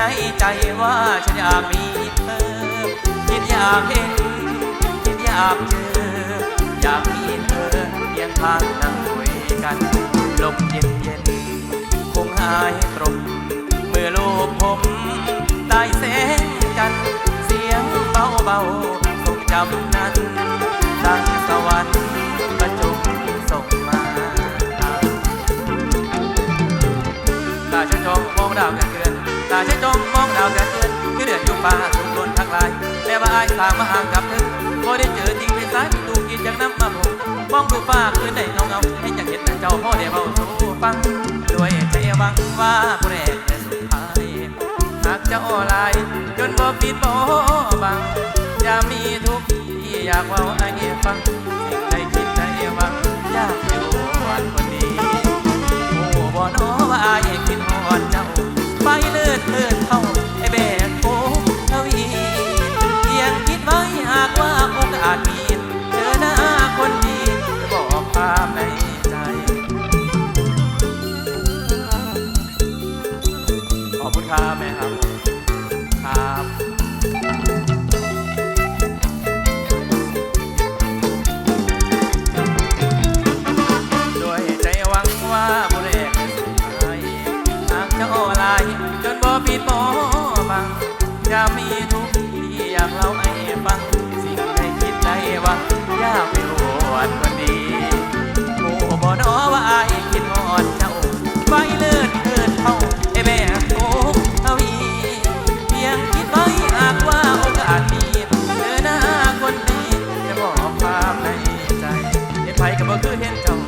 ในใจว่าฉันอยากมีเธอ คิดอยากเห็น คิดอยากเจอ อยากมีเธอเพียงข้างนั่งคุยกัน ลมเย็นเย็นคงหายตรงเมื่อลูกผมได้แสงจันเสียงเบาเบาทรงจำนั้นดังสวรรค์ประจุส่งมาตาฉันจอ ตาฉันจองมองดาวกันเดือนคือเดือนอยู่ป่าสุกนทางลายแต่ว่าอายสามมาห่างกับเธอพอได้เจอจริงไปสายประตูกินจากน้ำมาผมมองดูฟ้าคืนในเงาเงาให้จังเห็นแต่เจ้าพ่อได้เบาสู่ฟังด้วยใจหวังว่าผู้แรกและสุดท้ายหากเจ้าลายจนบ่ปิดบ่บังอย่ามีทุกข์ที่อยากเว่าไอ้ฟัง อบคุณครับแม่ครับ ครับด้วยใจหวังว่าบุเรกจะสุดท้ายหากเจ้าลายจนบ่ปิดบ่บังอย่ามีทุก เห็นไผ